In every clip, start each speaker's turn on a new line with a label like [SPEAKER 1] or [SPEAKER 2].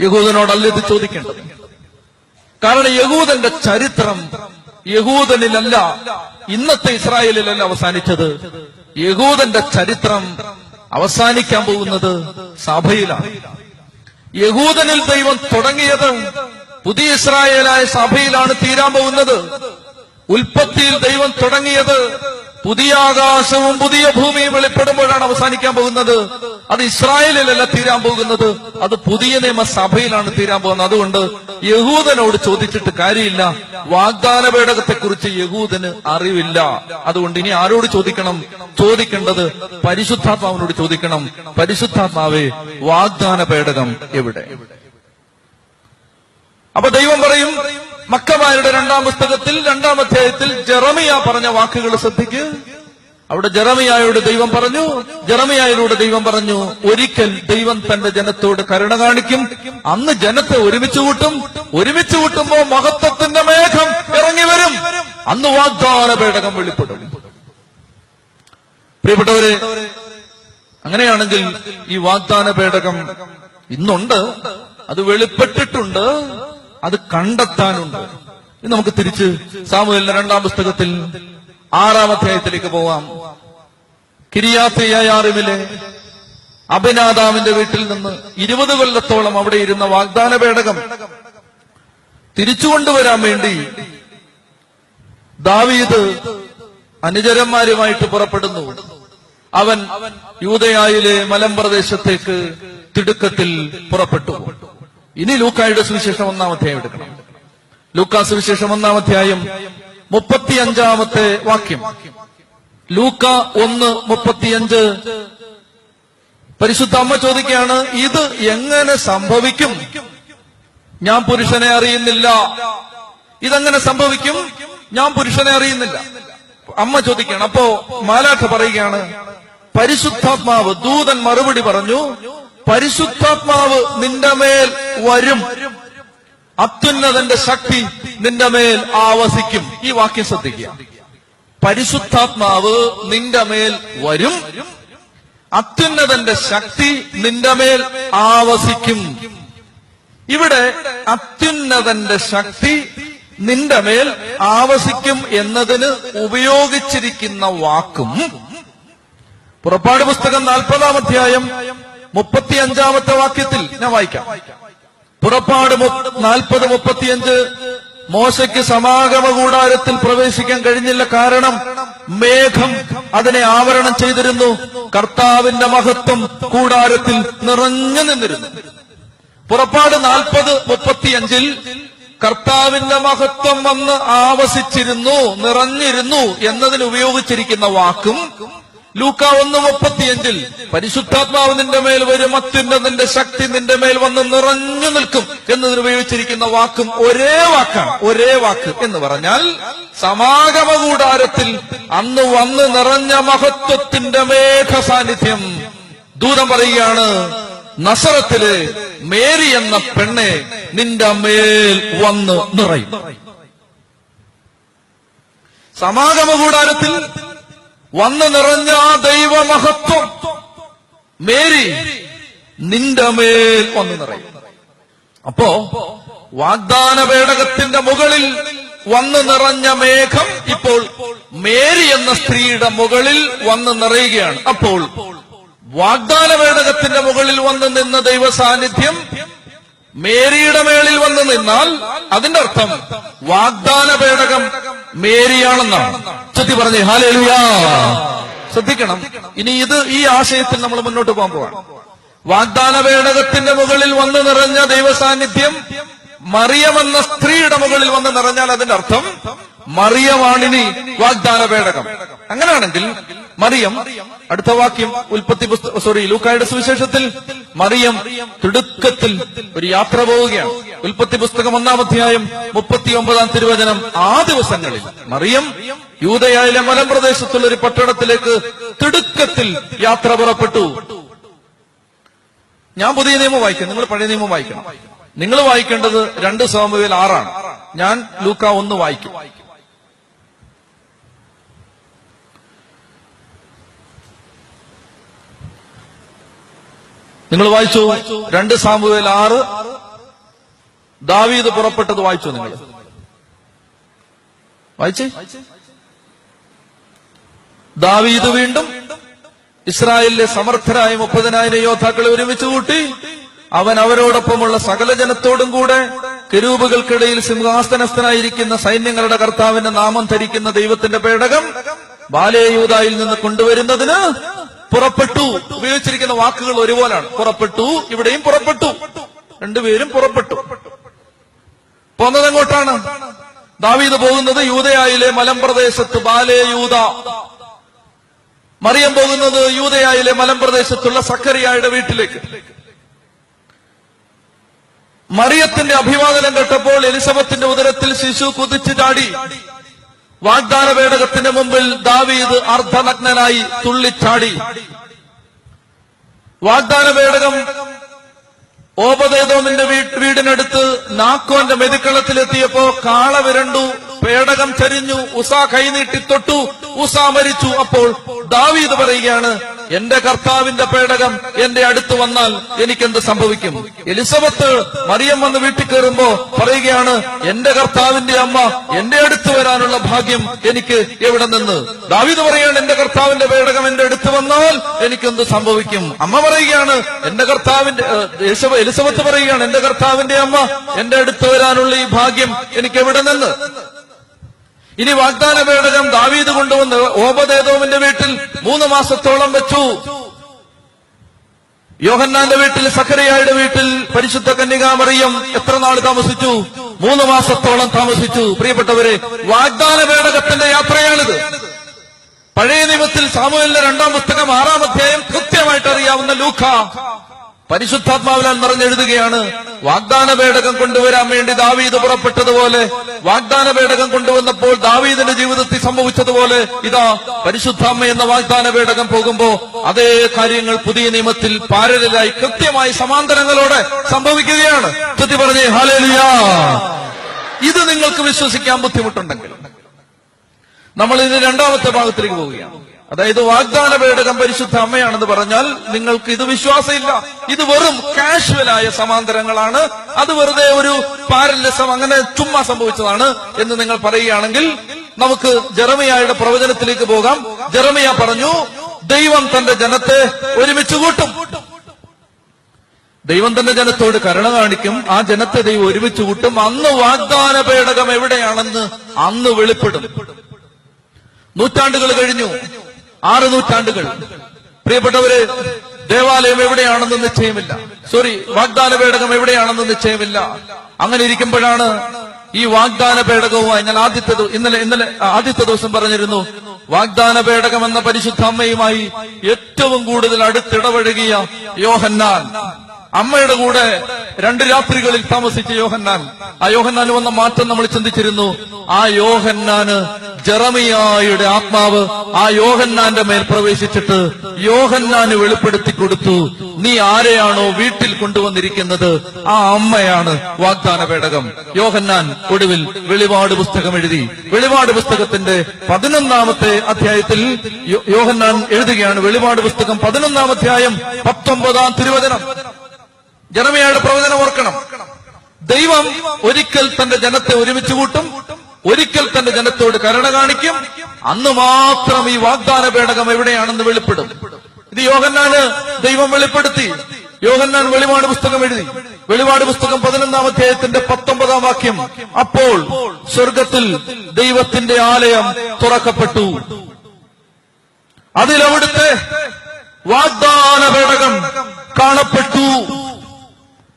[SPEAKER 1] യഹൂദനോടല്ല ഇത് ചോദിക്കേണ്ടത്. കാരണം യഹൂദന്റെ ചരിത്രം യഹൂദനിലല്ല ഇന്നത്തെ ഇസ്രായേലിലല്ല അവസാനിച്ചത്. യഹൂദന്റെ ചരിത്രം അവസാനിക്കാൻ പോകുന്നത് സഭയിലാണ്. യഹൂദനിൽ ദൈവം തുടങ്ങിയത് പുതിയ ഇസ്രായേലായ സഭയിലാണ് തീരാൻ പോകുന്നത്. ഉൽപ്പത്തിയിൽ ദൈവം തുടങ്ങിയത് പുതിയ ആകാശവും പുതിയ ഭൂമിയും വെളിപ്പെടുമ്പോഴാണ് അവസാനിക്കാൻ പോകുന്നത്. അത് ഇസ്രായേലിലല്ല തീരാൻ പോകുന്നത്. അത് പുതിയ നിയമസഭയിലാണ് തീരാൻ പോകുന്നത്. അതുകൊണ്ട് യഹൂദനോട് ചോദിച്ചിട്ട് കാര്യമില്ല. വാഗ്ദാന പേടകത്തെ കുറിച്ച് യഹൂദന് അറിവില്ല. അതുകൊണ്ട് ഇനി ആരോട് ചോദിക്കണം? ചോദിക്കേണ്ടത് പരിശുദ്ധാത്മാവിനോട് ചോദിക്കണം. പരിശുദ്ധാത്മാവേ വാഗ്ദാന പേടകം എവിടെ? അപ്പൊ ദൈവം പറയും മക്കമാരുടെ രണ്ടാം പുസ്തകത്തിൽ രണ്ടാം അധ്യായത്തിൽ ജെറമിയ പറഞ്ഞ വാക്കുകൾ ശ്രദ്ധിക്ക്. അവിടെ ജെറമിയായോട് ദൈവം പറഞ്ഞു ജെറമിയായിലൂടെ ദൈവം പറഞ്ഞു ഒരിക്കൽ ദൈവം തന്റെ ജനത്തോട് കരുണ കാണിക്കും. അന്ന് ജനത്തെ ഒരുമിച്ച് കൂട്ടും. ഒരുമിച്ച് കൂട്ടുമ്പോ മഹത്വത്തിന്റെ മേഘം ഇറങ്ങി വരും. അന്ന് വാഗ്ദാന പേടകം വെളിപ്പെടും. പ്രിയപ്പെട്ടവരെ അങ്ങനെയാണെങ്കിൽ ഈ വാഗ്ദാന പേടകം ഇന്നുണ്ട്. അത് വെളിപ്പെട്ടിട്ടുണ്ട്. അത് കണ്ടെത്താനുണ്ട്. നമുക്ക് തിരിച്ച് സാമൂഹ്യ രണ്ടാം പുസ്തകത്തിൽ ആറാം അധ്യായത്തിലേക്ക് പോവാം. കിരിയാത്തിയാറിമിലെ അഭിനാദാവിന്റെ വീട്ടിൽ നിന്ന് ഇരുപത് കൊല്ലത്തോളം അവിടെ ഇരുന്ന വാഗ്ദാന പേടകം തിരിച്ചുകൊണ്ടുവരാൻ വേണ്ടി ദാവീദ് അനുചരന്മാരുമായിട്ട് പുറപ്പെടുന്നു. അവൻ യൂതയായിലെ മലമ്പ്രദേശത്തേക്ക് തിടുക്കത്തിൽ പുറപ്പെട്ടു. ഇനി ലൂക്കായുടെ സുവിശേഷം ഒന്നാം അധ്യായം എടുക്കണം. ലൂക്കാ സുവിശേഷം ഒന്നാം അധ്യായം മുപ്പത്തിയഞ്ചാമത്തെ വാക്യം. ലൂക്ക ഒന്ന് മുപ്പത്തിയഞ്ച്. പരിശുദ്ധ അമ്മ ചോദിക്കുകയാണ് ഇത് എങ്ങനെ സംഭവിക്കും? ഞാൻ പുരുഷനെ അറിയുന്നില്ല. ഇതെങ്ങനെ സംഭവിക്കും? ഞാൻ പുരുഷനെ അറിയുന്നില്ല. അമ്മ ചോദിക്കുകയാണ് അപ്പോ? മാലാഖ പറയുകയാണ് പരിശുദ്ധാത്മാവ് ദൂതൻ മറുപടി പറഞ്ഞു പരിശുദ്ധാത്മാവ് നിന്റെ മേൽ വരും. അത്യുന്നതന്റെ ശക്തി നിന്റെ മേൽ ആവസിക്കും. ഈ വാക്യം ശ്രദ്ധിക്കുക. പരിശുദ്ധാത്മാവ് നിന്റെ മേൽ വരും. അത്യുന്നതന്റെ ശക്തി നിന്റെ മേൽ ആവസിക്കും. ഇവിടെ അത്യുന്നതന്റെ ശക്തി നിന്റെ മേൽ ആവസിക്കും എന്നതിന് ഉപയോഗിച്ചിരിക്കുന്ന വാക്കും. പുറപ്പാട് പുസ്തകം നാൽപ്പതാം അധ്യായം മുപ്പത്തിയഞ്ചാമത്തെ വാക്യത്തിൽ ഞാൻ വായിക്കാം. പുറപ്പാട് നാൽപ്പത് മുപ്പത്തിയഞ്ച്. മോശയ്ക്ക് സമാഗമ കൂടാരത്തിൽ പ്രവേശിക്കാൻ കഴിഞ്ഞില്ല കാരണം മേഘം അതിനെ ആവരണം ചെയ്തിരുന്നു. കർത്താവിന്റെ മഹത്വം കൂടാരത്തിൽ നിറഞ്ഞു നിന്നിരുന്നു. പുറപ്പാട് നാൽപ്പത് മുപ്പത്തിയഞ്ചിൽ കർത്താവിന്റെ മഹത്വം വന്ന് ആവസിച്ചിരുന്നു നിറഞ്ഞിരുന്നു എന്നതിന് ഉപയോഗിച്ചിരിക്കുന്ന വാക്കും ലൂക്ക ഒന്ന് മുപ്പത്തിയഞ്ചിൽ പരിശുദ്ധാത്മാവ് നിന്റെ മേൽ വരും അത്യുന്നതിന്റെ ശക്തി നിന്റെ മേൽ വന്ന് നിറഞ്ഞു നിൽക്കും എന്നതിന് ഉപയോഗിച്ചിരിക്കുന്ന വാക്കും ഒരേ വാക്കാണ് ഒരേ വാക്ക് എന്ന് പറഞ്ഞാൽ സമാഗമ കൂടാരത്തിൽ അന്ന് വന്ന് നിറഞ്ഞ മഹത്വത്തിന്റെ മേഘ സാന്നിധ്യം ദൂരം പറയുകയാണ് നസറത്തിൽ മേരി എന്ന പെണ്ണെ നിന്റെ മേൽ വന്ന് നിറയും. സമാഗമ കൂടാരത്തിൽ വന്നു നിറഞ്ഞ ആ ദൈവമഹത്വം. മേരി നിന്റെ മേൽ വന്നു നിറയും. അപ്പോ വാഗ്ദാന പേടകത്തിന്റെ മുകളിൽ വന്നു നിറഞ്ഞ മേഘം ഇപ്പോൾ മേരി എന്ന സ്ത്രീയുടെ മുകളിൽ വന്ന് നിറയുകയാണ്. അപ്പോൾ വാഗ്ദാന പേടകത്തിന്റെ മുകളിൽ വന്ന് നിന്ന ദൈവ സാന്നിധ്യം മേരിയുടെ മേളിൽ വന്ന് നിന്നാൽ അതിന്റെ അർത്ഥം വാഗ്ദാന പേടകം മേരിയാണെന്നാണ്. ചുറ്റി പറഞ്ഞേ ഹാലേലുയാ. ശ്രദ്ധിക്കണം. ഇനി ഇത് ഈ ആശയത്തിൽ നമ്മൾ മുന്നോട്ട് പോകാൻ പോവാണ്. വാഗ്ദാന പേടകത്തിന്റെ മുകളിൽ വന്ന് നിറഞ്ഞ ദൈവസാന്നിധ്യം മറിയമെന്ന സ്ത്രീയുടെ മുകളിൽ വന്ന് നിറഞ്ഞാൽ അതിന്റെ അർത്ഥം മറിയമാണിനി വാഗ്ദാന പേടകം അങ്ങനെയാണെങ്കിൽ മറിയം അടുത്ത വാക്യം ഉൽപ്പത്തി സോറി ലൂക്കായുടെ സുവിശേഷത്തിൽ മറിയം തിടുക്കത്തിൽ ഒരു യാത്ര പോവുകയാണ്. ഉൽപ്പത്തി പുസ്തകം ഒന്നാം അധ്യായം മുപ്പത്തി ഒമ്പതാം തിരുവചനം ആ ദിവസങ്ങളിൽ മറിയം യൂതയായിലെ മലമ്പ്രദേശത്തുള്ള ഒരു പട്ടണത്തിലേക്ക് തിടുക്കത്തിൽ യാത്ര പുറപ്പെട്ടു. ഞാൻ പുതിയ നിയമം വായിക്കാം. നിങ്ങൾ പഴയ നിയമം വായിക്കണം. നിങ്ങൾ വായിക്കേണ്ടത് രണ്ട് സാമുവേൽ ആറാണ്. ഞാൻ ലൂക്ക ഒന്ന് വായിക്കും. നിങ്ങൾ വായിച്ചു? രണ്ട് സാമുവേൽ ആറ്. ദാവീദ് പുറപ്പെട്ടത് വായിച്ചു നിങ്ങൾ. വായിച്ചേ? ദാവീദ് വീണ്ടും ഇസ്രായേലിലെ സമർത്ഥരായ മുപ്പതിനായിരം യോദ്ധാക്കളെ ഒരുമിച്ച് കൂട്ടി അവൻ അവരോടൊപ്പമുള്ള സകല ജനത്തോടും കൂടെ കെരൂപുകൾക്കിടയിൽ സിംഹാസനസ്ഥനായിരിക്കുന്ന സൈന്യങ്ങളുടെ കർത്താവിന്റെ നാമം ധരിക്കുന്ന ദൈവത്തിന്റെ പേടകം ബാലയൂതായിൽ നിന്ന് കൊണ്ടുവരുന്നതിന് പുറപ്പെട്ടു. ഉപയോഗിച്ചിരിക്കുന്ന വാക്കുകൾ ഒരുപോലാണ്. പുറപ്പെട്ടു ഇവിടെയും പുറപ്പെട്ടു. രണ്ടുപേരും പുറപ്പെട്ടു. പോന്നത് എങ്ങോട്ടാണ് ദാവീദ് പോകുന്നത് യൂതയായിലെ മലമ്പ്രദേശത്ത് ബാലേയൂത മറിയം പോകുന്നത് യൂതയായിലെ മലമ്പ്രദേശത്തുള്ള സക്കറിയായുടെ വീട്ടിലേക്ക്. മറിയത്തിന്റെ അഭിവാദനം കേട്ടപ്പോൾ എലിസബത്തിന്റെ ഉദരത്തിൽ ശിശു കുതിച്ചു ചാടി. വാഗ്ദാന പേടകത്തിന്റെ മുമ്പിൽ ദാവീദ് അർദ്ധനഗ്നനായി തുള്ളിച്ചാടി. വാഗ്ദാന പേടകം ഓപദേതോമിന്റെ വീടിനടുത്ത് നാക്കോന്റെ മെതിക്കളത്തിലെത്തിയപ്പോ കാള വിരണ്ടു. പേടകം ചരിഞ്ഞു ഉസ കൈനീട്ടി തൊട്ടു ഉസ മരിച്ചു. അപ്പോൾ ദാവീദ് പറയുകയാണ് എന്റെ കർത്താവിന്റെ പേടകം എന്റെ അടുത്ത് വന്നാൽ എനിക്കെന്ത് സംഭവിക്കും? എലിസബത്ത് മറിയം വന്ന് വീട്ടിൽ കയറുമ്പോ പറയുകയാണ് എന്റെ കർത്താവിന്റെ അമ്മ എന്റെ അടുത്ത് വരാനുള്ള ഭാഗ്യം എനിക്ക് എവിടെ നിന്ന്? ദാവീദ് പറയുകയാണ് എന്റെ കർത്താവിന്റെ പേടകം എന്റെ അടുത്ത് വന്നാൽ എനിക്കെന്ത് സംഭവിക്കും? അമ്മ പറയുകയാണ് എന്റെ കർത്താവിന്റെ എലിസബത്ത് പറയുകയാണ് എന്റെ കർത്താവിന്റെ അമ്മ എന്റെ അടുത്ത് വരാനുള്ള ഈ ഭാഗ്യം എനിക്ക് എവിടെ നിന്ന്? ഇനി വാഗ്ദാന പേടകം ദാവീദ് കൊണ്ടുവന്ന് ഓപദേതോവിന്റെ വീട്ടിൽ മൂന്ന് മാസത്തോളം വെച്ചു. യോഹന്നാന്റെ വീട്ടിൽ സക്കരയായുടെ വീട്ടിൽ പരിശുദ്ധ കന്യകാമറിയം എത്ര നാൾ താമസിച്ചു? മൂന്ന് മാസത്തോളം താമസിച്ചു. പ്രിയപ്പെട്ടവരെ വാഗ്ദാന പേടകത്തിന്റെ യാത്രയാണിത്. പഴയ നിയമത്തിൽ സാമൂഹലിന്റെ രണ്ടാം പുസ്തകം ആറാം അധ്യായം കൃത്യമായിട്ട് അറിയാവുന്ന ലൂഖ. പരിശുദ്ധാത്മാവിനാൽ നിറഞ്ഞെഴുതുകയാണ് വാഗ്ദാന പേടകം കൊണ്ടുവരാൻ വേണ്ടി ദാവീദ് പുറപ്പെട്ടതുപോലെ വാഗ്ദാന പേടകം കൊണ്ടുവന്നപ്പോൾ ദാവീദിന്റെ ജീവിതത്തിൽ സംഭവിച്ചതുപോലെ ഇതാ പരിശുദ്ധാമ്മ എന്ന വാഗ്ദാന പേടകം പോകുമ്പോ അതേ കാര്യങ്ങൾ പുതിയ നിയമത്തിൽ പാരലായി കൃത്യമായി സമാന്തരങ്ങളോടെ സംഭവിക്കുകയാണ്. ചുറ്റി പറഞ്ഞേ ഹാലേലിയാ ഇത് നിങ്ങൾക്ക് വിശ്വസിക്കാൻ ബുദ്ധിമുട്ടുണ്ടെങ്കിൽ നമ്മൾ ഇനി രണ്ടാമത്തെ ഭാഗത്തിലേക്ക് പോവുകയാണ്. അതായത് വാഗ്ദാന പേടകം പരിശുദ്ധ അമ്മയാണെന്ന് പറഞ്ഞാൽ നിങ്ങൾക്ക് ഇത് വിശ്വാസമില്ല. ഇത് വെറും കാഷ്വലായ സമാന്തരങ്ങളാണ്. അത് വെറുതെ ഒരു പാരലസം അങ്ങനെ ചുമ്മാ സംഭവിച്ചതാണ് എന്ന് നിങ്ങൾ പറയുകയാണെങ്കിൽ നമുക്ക് ജെറമിയായുടെ പ്രവചനത്തിലേക്ക് പോകാം. ജെറമിയ പറഞ്ഞു ദൈവം തന്റെ ജനത്തെ ഒരുമിച്ച് കൂട്ടും. ദൈവം തന്റെ ജനത്തോട് കരുണ കാണിക്കും. ആ ജനത്തെ ദൈവം ഒരുമിച്ച് കൂട്ടും. അന്ന് വാഗ്ദാന പേടകം എവിടെയാണെന്ന് അന്ന് വെളിപ്പെടും. നൂറ്റാണ്ടുകൾ കഴിഞ്ഞു. ആറ് നൂറ്റാണ്ടുകൾ. പ്രിയപ്പെട്ടവര് ദേവാലയം എവിടെയാണെന്ന് നിശ്ചയമില്ല. സോറി വാഗ്ദാന പേടകം എവിടെയാണെന്ന് നിശ്ചയമില്ല. അങ്ങനെ ഇരിക്കുമ്പോഴാണ് ഈ വാഗ്ദാന പേടകവുമായി ഞാൻ ആദ്യത്തെ ഇന്നലെ ഇന്നലെ ആദ്യത്തെ ദിവസം പറഞ്ഞിരുന്നു. വാഗ്ദാന പേടകം എന്ന പരിശുദ്ധ അമ്മയുമായി ഏറ്റവും കൂടുതൽ അടുത്തിടപഴകിയ യോഹന്നാൻ. അമ്മയുടെ കൂടെ രണ്ട് രാത്രികളിൽ താമസിച്ച യോഹന്നാൻ. ആ യോഹന്നാൻ വന്ന മാറ്റം നമ്മൾ ചിന്തിച്ചിരുന്നു. ആ യോഹന്നാന് ജറമിയായുടെ ആത്മാവ് ആ യോഹന്നാന്റെ മേൽ പ്രവേശിച്ചിട്ട് യോഹന്നാന് വെളിപ്പെടുത്തി കൊടുത്തു. നീ ആരെയാണോ വീട്ടിൽ കൊണ്ടുവന്നിരിക്കുന്നത്? ആ അമ്മയാണ് വാഗ്ദാന പേടകം. യോഹന്നാൻ ഒടുവിൽ വെളിപാട് പുസ്തകം എഴുതി. വെളിപാട് പുസ്തകത്തിന്റെ പതിനൊന്നാമത്തെ അധ്യായത്തിൽ യോഹന്നാൻ എഴുതുകയാണ് വെളിപാട് പുസ്തകം പതിനൊന്നാം അധ്യായം പത്തൊമ്പതാം തിരുവചനം. ജനമയുടെ പ്രവചനം ഓർക്കണം. ദൈവം ഒരിക്കൽ തന്റെ ജനത്തെ ഒരുമിച്ച് കൂട്ടും ഒരിക്കൽ തന്റെ ജനത്തോട് കരുണ കാണിക്കും. അന്ന് മാത്രം ഈ വാഗ്ദാന പേടകം എവിടെയാണെന്ന് വെളിപ്പെടും. ഇത് യോഗന്നാന് ദൈവം വെളിപ്പെടുത്തി. യോഹന്നാൻ വെളിപാട് പുസ്തകം എഴുതി. വെളിപാട് പുസ്തകം പതിനൊന്നാം അധ്യായത്തിന്റെ പത്തൊമ്പതാം വാക്യം. അപ്പോൾ സ്വർഗത്തിൽ ദൈവത്തിന്റെ ആലയം തുറക്കപ്പെട്ടു. അതിലവിടുത്തെ വാഗ്ദാന പേടകം കാണപ്പെട്ടു.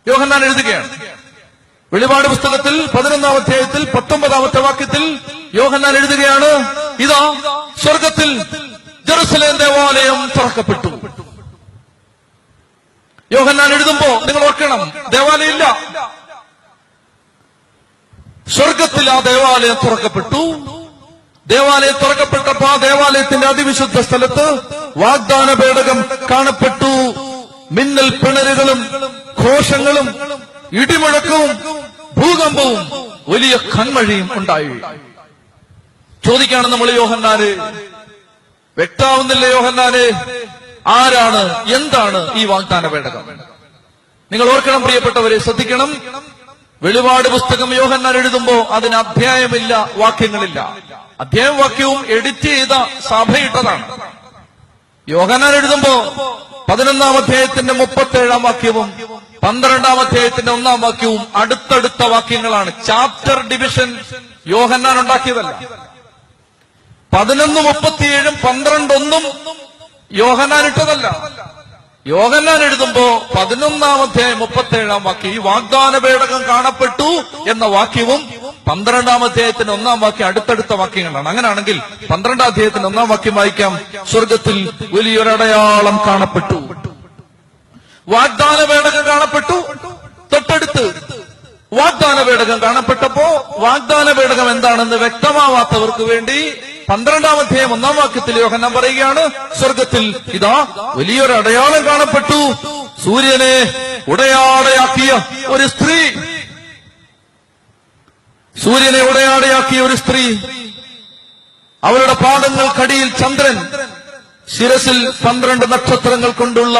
[SPEAKER 1] യോഹന്നാൻ എഴുതുകയാണ്. വെളിപാട് പുസ്തകത്തിൽ പതിനൊന്നാം അധ്യായത്തിൽ പത്തൊമ്പതാമത്തെ വാക്യത്തിൽ യോഹന്നാൻ എഴുതുകയാണ് ഇതാ സ്വർഗത്തിൽ ജെറുസലേം ദേവാലയം തുറക്കപ്പെട്ടു. യോഹന്നാൻ എഴുതുമ്പോ നിങ്ങൾ ഓർക്കണം ദേവാലയം ഇല്ല. സ്വർഗത്തിൽ ആ ദേവാലയം തുറക്കപ്പെട്ടു. ദേവാലയം തുറക്കപ്പെട്ടപ്പോ ആ ദേവാലയത്തിന്റെ അതിവിശുദ്ധ സ്ഥലത്ത് വാഗ്ദാന പേടകം കാണപ്പെട്ടു. മിന്നൽ പിണരുകളും ഘോഷങ്ങളും ഇടിമുഴക്കവും ഭൂകമ്പവും വലിയ കൺമഴയും ഉണ്ടായി. ചോദിക്കാണ് നമ്മൾ യോഹന്നാന്. വ്യക്താവുന്നില്ല യോഹന്നാന്? ആരാണ്? എന്താണ് ഈ വാഗ്ദാന പേടകം നിങ്ങൾ ഓർക്കണം പ്രിയപ്പെട്ടവരെ ശ്രദ്ധിക്കണം. വെളിപാട് പുസ്തകം യോഹന്നാൻ എഴുതുമ്പോ അതിന് അധ്യായമില്ല വാക്യങ്ങളില്ല. അധ്യായം വാക്യവും എഡിറ്റ് ചെയ്ത സഭയിട്ടതാണ്. യോഹന്നാൻ എഴുതുമ്പോ പതിനൊന്നാം അധ്യായത്തിന്റെ മുപ്പത്തേഴാം വാക്യവും പന്ത്രണ്ടാം അധ്യായത്തിന്റെ ഒന്നാം വാക്യവും അടുത്തടുത്ത വാക്യങ്ങളാണ്. ചാപ്റ്റർ ഡിവിഷൻ യോഹന്നാൻ ഉണ്ടാക്കിയതല്ല. പതിനൊന്ന് മുപ്പത്തിയേഴും പന്ത്രണ്ടൊന്നും യോഹന്നാൻ ഇട്ടതല്ല. യോഹന്നാൻ എഴുതുമ്പോ പതിനൊന്നാം അധ്യായം മുപ്പത്തേഴാം വാക്യം ഈ വാഗ്ദാന പേടകം കാണപ്പെട്ടു എന്ന വാക്യവും പന്ത്രണ്ടാം അധ്യായത്തിന്റെ ഒന്നാം വാക്യം അടുത്തടുത്ത വാക്യങ്ങളാണ്. അങ്ങനെയാണെങ്കിൽ പന്ത്രണ്ടാം അധ്യായത്തിന്റെ ഒന്നാം വാക്യം വായിക്കാം. സ്വർഗത്തിൽ വലിയൊരടയാളം കാണപ്പെട്ടു. വാഗ്ദാന പേടകം കാണപ്പെട്ടു. തൊട്ടടുത്ത് വാഗ്ദാന പേടകം കാണപ്പെട്ടപ്പോ വാഗ്ദാന പേടകം എന്താണെന്ന് വ്യക്തമാവാത്തവർക്ക് വേണ്ടി പന്ത്രണ്ടാം അധ്യായം ഒന്നാം വാക്യത്തിൽ യോഹന്നാൻ പറയുകയാണ് സ്വർഗത്തിൽ ഇതാ വലിയൊരു അടയാളം കാണപ്പെട്ടു. സൂര്യനെ ഉടയാടയാക്കിയ ഒരു സ്ത്രീ സൂര്യനെ ഉടയാടയാക്കിയ ഒരു സ്ത്രീ അവളുടെ പാദങ്ങൾക്കടിയിൽ ചന്ദ്രൻ ശിരസിൽ പന്ത്രണ്ട് നക്ഷത്രങ്ങൾ കൊണ്ടുള്ള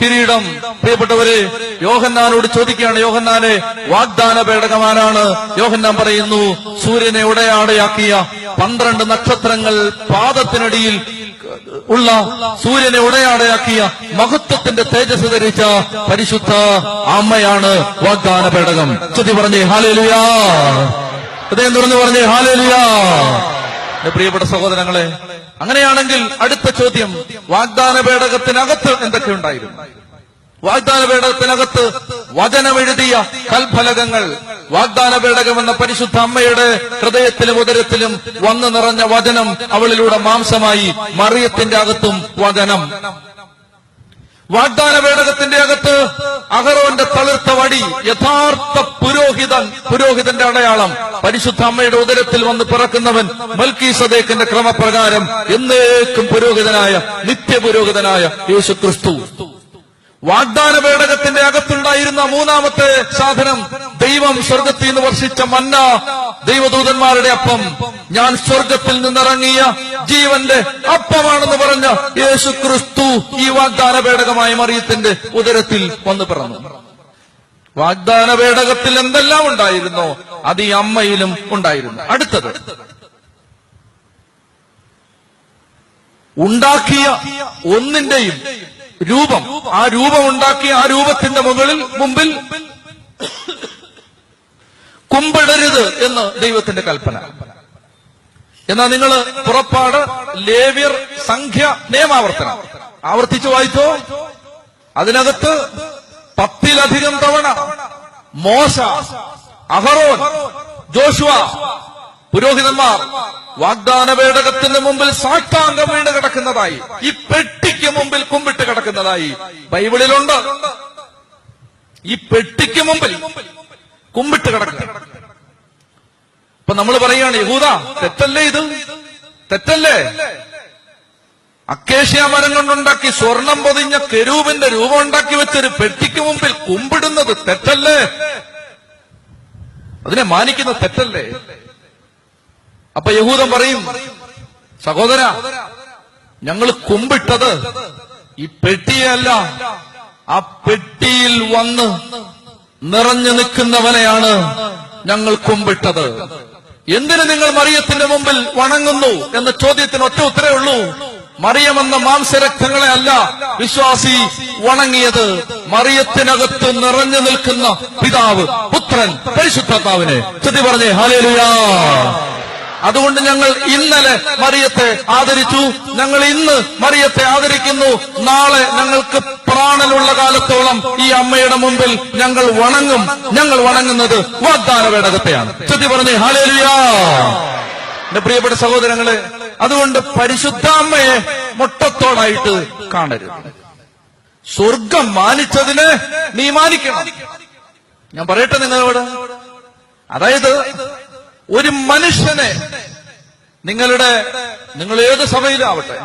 [SPEAKER 1] കിരീടം. പ്രിയപ്പെട്ടവരെ യോഹന്നാനോട് ചോദിക്കുകയാണ് യോഹന്നാനെ വാഗ്ദാന പേടകമാനാണ് യോഹന്നാൻ പറയുന്നു സൂര്യനെ ഉടയാടയാക്കിയ പന്ത്രണ്ട് നക്ഷത്രങ്ങൾ പാദത്തിനടിയിൽ ഉള്ള സൂര്യനെ ഉടയാടയാക്കിയ മഹത്വത്തിന്റെ തേജസ് ധരിച്ച പരിശുദ്ധ അമ്മയാണ് വാഗ്ദാന പേടകം. ചുതി പറഞ്ഞേ ഹാലേലുയാ ഹൃദയം തുറന്നു പറഞ്ഞേ എന്റെ പ്രിയപ്പെട്ട സഹോദരങ്ങളെ അങ്ങനെയാണെങ്കിൽ അടുത്ത ചോദ്യം വാഗ്ദാന പേടകത്തിനകത്ത് എന്തൊക്കെ ഉണ്ടായിരുന്നു? വാഗ്ദാന പേടകത്തിനകത്ത് വചനമെഴുതിയ കൽഫലകങ്ങൾ വാഗ്ദാന പേടകം എന്ന പരിശുദ്ധ അമ്മയുടെ ഹൃദയത്തിലും ഉദരത്തിലും വന്നു നിറഞ്ഞ വചനം അവളിലൂടെ മാംസമായി മറിയത്തിന്റെ അകത്തും വചനം. വാഗ്ദാന പേടകത്തിന്റെ അകത്ത് അഹറോന്റെ തളിർത്ത വടി യഥാർത്ഥ പുരോഹിതൻ പുരോഹിതന്റെ അടയാളം പരിശുദ്ധ അമ്മയുടെ ഉദരത്തിൽ വന്ന് പിറക്കുന്നവൻ മൽക്കി സദേക്കിന്റെ ക്രമപ്രകാരം എന്നേക്കും പുരോഹിതനായ നിത്യപുരോഹിതനായ യേശു ക്രിസ്തു വാഗ്ദാന പേടകത്തിന്റെ അകത്തുണ്ടായിരുന്ന മൂന്നാമത്തെ സാധനം ദൈവം സ്വർഗത്തിൽ നിന്ന് വർഷിച്ച മന്ന. ദൈവദൂതന്മാരുടെ അപ്പം. ഞാൻ സ്വർഗത്തിൽ നിന്നിറങ്ങിയ ജീവന്റെ അപ്പമാണെന്ന് പറഞ്ഞ യേശു ക്രിസ്തു ഈ വാഗ്ദാന പേടകമായ മറിയത്തിന്റെ ഉദരത്തിൽ വന്നു പിറന്നു. വാഗ്ദാന പേടകത്തിൽ എന്തെല്ലാം ഉണ്ടായിരുന്നോ? അത് ഈ അമ്മയിലും ഉണ്ടായിരുന്നു. അടുത്തത്. ഉണ്ടാക്കിയ ഒന്നിന്റെയും രൂപം. ആ രൂപം ഉണ്ടാക്കി ആ രൂപത്തിന്റെ മുകളിൽ മുമ്പിൽ കുമ്പിടരുത് എന്ന് ദൈവത്തിന്റെ കൽപ്പന. എന്നാ നിങ്ങൾ പുറപ്പാട് ലേവ്യർ സംഖ്യ നിയമാവർത്തനം. ആവർത്തിച്ചു വായിച്ചോ? അതിനകത്ത് പത്തിലധികം തവണ മോശ അഹറോൻ ജോഷുവ പുരോഹിതന്മാർ വാഗ്ദാന പേടകത്തിന് മുമ്പിൽ സാഷ്ടാംഗം വീണ് കിടക്കുന്നതായി ഈ പെട്ടിക്ക് മുമ്പിൽ കുമ്പിട്ട് കിടക്കുന്നതായി ബൈബിളിലുണ്ട്. ഈ പെട്ടിക്ക് മുമ്പിൽ കുമ്പിട്ട് കിടക്കുക. അപ്പൊ നമ്മൾ പറയുകയാണ് യഹൂദ തെറ്റല്ലേ ഇത്? തെറ്റല്ലേ? അക്കേഷ്യ മരം കൊണ്ടുണ്ടാക്കി സ്വർണം പൊതിഞ്ഞ കെരൂപിന്റെ രൂപം ഉണ്ടാക്കി വെച്ചൊരു പെട്ടിക്ക് മുമ്പിൽ കുമ്പിടുന്നത് തെറ്റല്ലേ? അതിനെ മാനിക്കുന്നത് തെറ്റല്ലേ? അപ്പൊ യഹൂദൻ പറയും സഹോദര ഞങ്ങൾ കുമ്പിട്ടത് ഈ പെട്ടിയല്ല. ആ പെട്ടിയിൽ വന്ന് നിറഞ്ഞു നിൽക്കുന്നവനെയാണ് ഞങ്ങൾ കുമ്പിട്ടത്. എന്തിന് നിങ്ങൾ മറിയത്തിന്റെ മുമ്പിൽ വണങ്ങുന്നു എന്ന ചോദ്യത്തിന് ഒറ്റ ഉത്തരേ ഉള്ളൂ. മറിയമെന്ന മാംസരക്തങ്ങളെ അല്ല വിശ്വാസി വണങ്ങിയത്. മറിയത്തിനകത്ത് നിറഞ്ഞു നിൽക്കുന്ന പിതാവ് പുത്രൻ പരിശുദ്ധാത്മാവിനെ. ചെതി പറഞ്ഞേ ഹാലേലുയാ അതുകൊണ്ട് ഞങ്ങൾ ഇന്നലെ മറിയത്തെ ആദരിച്ചു. ഞങ്ങൾ ഇന്ന് മറിയത്തെ ആദരിക്കുന്നു. നാളെ ഞങ്ങൾക്ക് പ്രാണനുള്ള കാലത്തോളം ഈ അമ്മയുടെ മുമ്പിൽ ഞങ്ങൾ വണങ്ങും. ഞങ്ങൾ വണങ്ങുന്നത് വാഗ്ദാന വേടകത്തെയാണ് ചുറ്റി പറഞ്ഞേ ഹാലേലുയാ എന്റെ പ്രിയപ്പെട്ട സഹോദരങ്ങളെ അതുകൊണ്ട് പരിശുദ്ധ അമ്മയെ മുട്ടത്തോടായിട്ട് കാണരുത്. സ്വർഗം മാനിച്ചതിന് നീ മാനിക്കണം. ഞാൻ പറയട്ടെ നിങ്ങളോട്? അതായത് ഒരു മനുഷ്യനെ നിങ്ങളുടെ നിങ്ങൾ ഏത് സഭയിലാവട്ടെ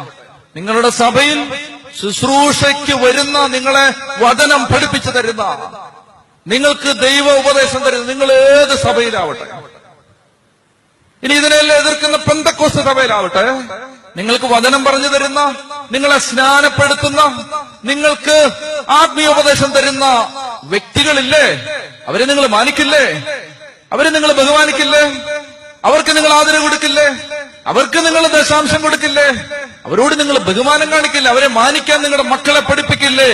[SPEAKER 1] നിങ്ങളുടെ സഭയിൽ ശുശ്രൂഷയ്ക്ക് വരുന്ന നിങ്ങളെ വചനം പഠിപ്പിച്ചു തരുന്ന നിങ്ങൾക്ക് ദൈവ ഉപദേശം തരുന്ന നിങ്ങൾ ഏത് സഭയിലാവട്ടെ. ഇനി ഇതിനെല്ലാം എതിർക്കുന്ന പെന്തക്കോസ് സഭയിലാവട്ടെ. നിങ്ങൾക്ക് വചനം പറഞ്ഞു തരുന്ന നിങ്ങളെ സ്നാനപ്പെടുത്തുന്ന നിങ്ങൾക്ക് ആത്മീയോപദേശം തരുന്ന വ്യക്തികളില്ലേ? അവരെ നിങ്ങൾ മാനിക്കില്ലേ? അവരെ നിങ്ങൾ ബഹുമാനിക്കില്ലേ? അവർക്ക് നിങ്ങൾ ആദരവ് കൊടുക്കില്ലേ? അവർക്ക് നിങ്ങൾ ദശാംശം കൊടുക്കില്ലേ? അവരോട് നിങ്ങൾ ബഹുമാനം കാണിക്കില്ലേ? അവരെ മാനിക്കാൻ നിങ്ങളുടെ മക്കളെ പഠിപ്പിക്കില്ലേ?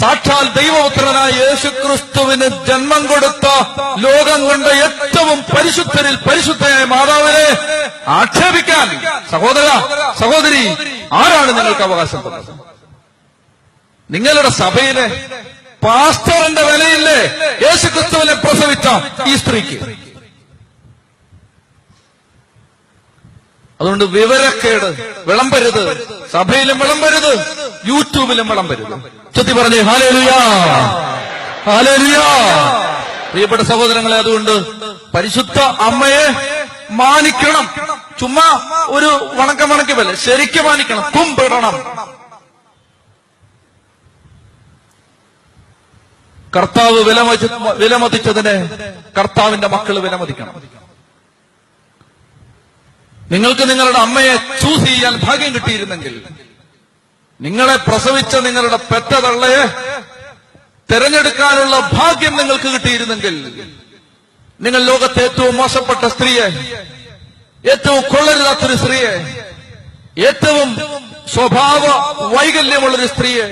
[SPEAKER 1] സാക്ഷാൽ ദൈവപുത്രനായ യേശുക്രിസ്തുവിന് ജന്മം കൊടുത്ത ലോകം കൊണ്ട് ഏറ്റവും പരിശുദ്ധരിൽ പരിശുദ്ധയായ മാതാവിനെ ആക്ഷേപിക്കാൻ. സഹോദര സഹോദരി ആരാണ് നിങ്ങൾക്ക് അവകാശം തന്നത്? നിങ്ങളുടെ സഭയിലെ പാസ്റ്ററിന്റെ വിലയില്ലേ യേശുക്രിസ്തുവിനെ പ്രസവിച്ച ഈ സ്ത്രീക്ക്? അതുകൊണ്ട് വിവരക്കേട് വിളമ്പരുത്. സഭയിലും വിളമ്പരുത്. യൂട്യൂബിലും വിളമ്പരുത്. ചുത്തി പറഞ്ഞേ ഹാലേലുയാ! ഹാലേലുയാ! പ്രിയപ്പെട്ട സഹോദരങ്ങളെ അതുകൊണ്ട് പരിശുദ്ധ അമ്മയെ മാനിക്കണം. ചുമ്മാ ഒരു വണക്കം വണക്കമല്ല ശരിക്കും മാനിക്കണം. കുമ്പിടണം. കർത്താവ് വിലമതി വിലമതിച്ചതിനെ കർത്താവിന്റെ മക്കൾ വിലമതിക്കണം. നിങ്ങൾക്ക് നിങ്ങളുടെ അമ്മയെ ചൂസ് ചെയ്യാൻ ഭാഗ്യം കിട്ടിയിരുന്നെങ്കിൽ നിങ്ങളെ പ്രസവിച്ച നിങ്ങളുടെ പെറ്റ തള്ളയെ തെരഞ്ഞെടുക്കാനുള്ള ഭാഗ്യം നിങ്ങൾക്ക് കിട്ടിയിരുന്നെങ്കിൽ നിങ്ങൾ ലോകത്തെ ഏറ്റവും മോശപ്പെട്ട സ്ത്രീയെ ഏറ്റവും കൊള്ളരുതാത്തൊരു സ്ത്രീയെ ഏറ്റവും സ്വഭാവ വൈകല്യമുള്ളൊരു സ്ത്രീയെ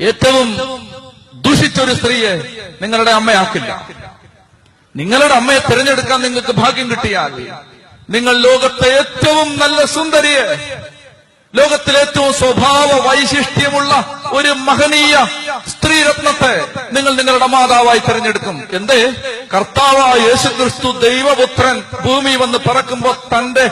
[SPEAKER 1] ഏറ്റവും ദുഷിച്ചൊരു സ്ത്രീയെ നിങ്ങളുടെ അമ്മയാക്കില്ല. നിങ്ങളുടെ അമ്മയെ തിരഞ്ഞെടുക്കാൻ നിങ്ങൾക്ക് ഭാഗ്യം കിട്ടിയാൽ നിങ്ങൾ ലോകത്തെ ഏറ്റവും നല്ല സുന്ദരിയെ ലോകത്തിലെ ഏറ്റവും സ്വഭാവ വൈശിഷ്ട്യമുള്ള ഒരു മഹനീയ സ്ത്രീരത്നത്തെ നിങ്ങൾ നിങ്ങളുടെ മാതാവായി തിരഞ്ഞെടുക്കും. എന്തേ? കർത്താവായ യേശുക്രിസ്തു ദൈവപുത്രൻ ഭൂമി വന്ന് പറക്കുമ്പോ തന്റെ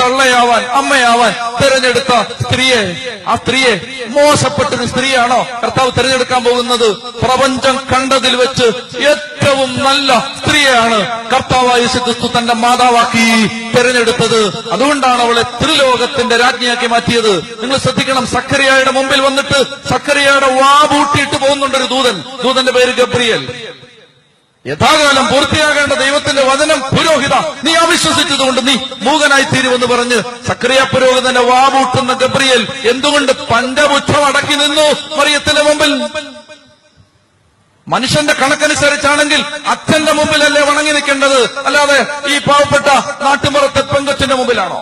[SPEAKER 1] തള്ളയാവാൻ അമ്മയാവാൻ തിരഞ്ഞെടുത്ത സ്ത്രീയെ. ആ സ്ത്രീയെ മോശപ്പെട്ടൊരു സ്ത്രീയാണോ? കർത്താവ് തിരഞ്ഞെടുക്കാൻ പോകുന്നത് പ്രപഞ്ചം കണ്ടതിൽ വെച്ച് ഏറ്റവും നല്ല സ്ത്രീയാണ് കർത്താവായ യേശുക്രിസ്തു തന്റെ മാതാവാക്കി തിരഞ്ഞെടുത്തത്. അതുകൊണ്ടാണ് അവളെ ത്രിലോകത്തിന്റെ രാജ്ഞിയാക്കി മാറ്റിയത്. നിങ്ങൾ ശ്രദ്ധിക്കണം സക്കറിയായുടെ മുമ്പിൽ വന്നിട്ട് സക്കരിയായുടെ വാ പൂട്ടിയിട്ട് പോകുന്നുണ്ടൊരു ദൂതൻ. ദൂതന്റെ പേര് ഗബ്രിയൽ. യഥാകാലം പൂർത്തിയാകേണ്ട ദൈവത്തിന്റെ വചനം പുരോഹിത നീ അവിശ്വസിച്ചതുകൊണ്ട് നീ മൂകനായി തീരുമെന്ന് പറഞ്ഞ് സക്രിയ പുരോഹിതന്റെ വാവൂട്ടുന്ന ഗബ്രിയൽ എന്തുകൊണ്ട് പഞ്ചപുച്ഛം അടക്കി നിന്നു? മറിയത്തിന്റെ മുമ്പിൽ. മനുഷ്യന്റെ കണക്കനുസരിച്ചാണെങ്കിൽ അച്ഛന്റെ മുമ്പിലല്ലേ വണങ്ങി നിൽക്കേണ്ടത്? അല്ലാതെ ഈ പാവപ്പെട്ട നാട്ടുമ്പുറത്തെ പെങ്കൊച്ചിന്റെ മുമ്പിലാണോ?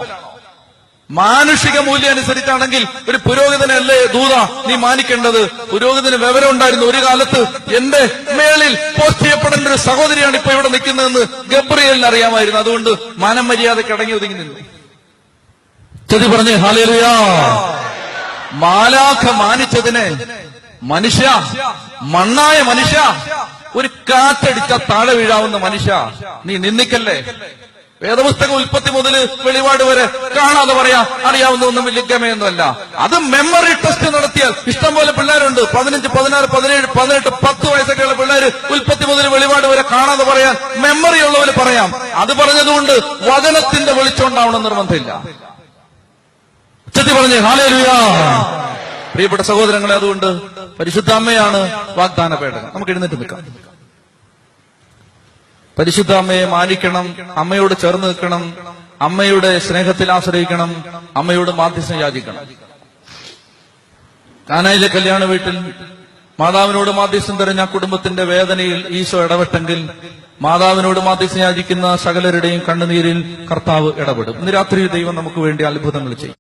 [SPEAKER 1] മാനുഷിക മൂല്യം അനുസരിച്ചാണെങ്കിൽ ഒരു പുരോഹിതനല്ലേ ദൂത നീ മാനിക്കേണ്ടത്? പുരോഹിതന് വിവരം ഉണ്ടായിരുന്നു ഒരു കാലത്ത് എന്റെ മേളിൽ പോസ്റ്റ് ചെയ്യപ്പെടേണ്ട ഒരു സഹോദരിയാണ് ഇപ്പൊ ഇവിടെ നിൽക്കുന്നതെന്ന് ഗബ്രിയലിന് അറിയാമായിരുന്നു. അതുകൊണ്ട് മാനം മര്യാദയ്ക്ക് അടങ്ങി ഒതുങ്ങി നിന്നു. ചതി പറഞ്ഞേ ഹാലേലുയാ മാലാഖ മാനിച്ചതിനെ മനുഷ്യ മണ്ണായ മനുഷ്യ ഒരു കാറ്റടിച്ച താഴെ വീഴാവുന്ന മനുഷ്യ നീ നിന്ദിക്കല്ലേ? വേദപുസ്തകം ഉൽപ്പത്തി മുതൽ വെളിപാട് വരെ കാണാതെ പറയാ അറിയാവുന്ന ഒന്നും വലിയ ഗമയൊന്നുമല്ല. അത് മെമ്മറി ടെസ്റ്റ് നടത്തിയാൽ ഇഷ്ടംപോലെ പിള്ളേരുണ്ട്. പതിനഞ്ച് പതിനാറ് പതിനേഴ് പതിനെട്ട് പത്ത് വയസ്സൊക്കെയുള്ള പിള്ളേര് ഉൽപ്പത്തി മുതൽ വെളിപാട് വരെ കാണാതെ പറയാൻ മെമ്മറി ഉള്ളവർ പറയാം. അത് പറഞ്ഞതുകൊണ്ട് വചനത്തിന്റെ വെളിച്ചമുണ്ടാവണം നിർബന്ധമില്ല. ഉച്ചത്തി പറഞ്ഞേ ഹാലേലുയാ. പ്രിയപ്പെട്ട സഹോദരങ്ങളെ അതുകൊണ്ട് പരിശുദ്ധ അമ്മയാണ് വാഗ്ദാന പേടകം നമുക്ക് എഴുന്നേറ്റ് നിൽക്കാം. പരിശുദ്ധ അമ്മയെ മാനിക്കണം അമ്മയോട് ചേർന്ന് നിൽക്കണം അമ്മയുടെ സ്നേഹത്തിൽ ആശ്രയിക്കണം അമ്മയോട് മാധ്യസ്ഥം യാചിക്കണം. കാനായിലെ കല്യാണ വീട്ടിൽ മാതാവിനോട് മാധ്യസ്ഥം തെരഞ്ഞ കുടുംബത്തിന്റെ വേദനയിൽ ഈശോ ഇടപെട്ടെങ്കിൽ മാതാവിനോട് മാധ്യസ്ഥം യാചിക്കുന്ന സകലരുടെയും കണ്ണുനീരിൽ കർത്താവ് ഇടപെടും. ഇന്ന് രാത്രി ദൈവം നമുക്ക് വേണ്ടി അത്ഭുതങ്ങൾ ചെയ്യും.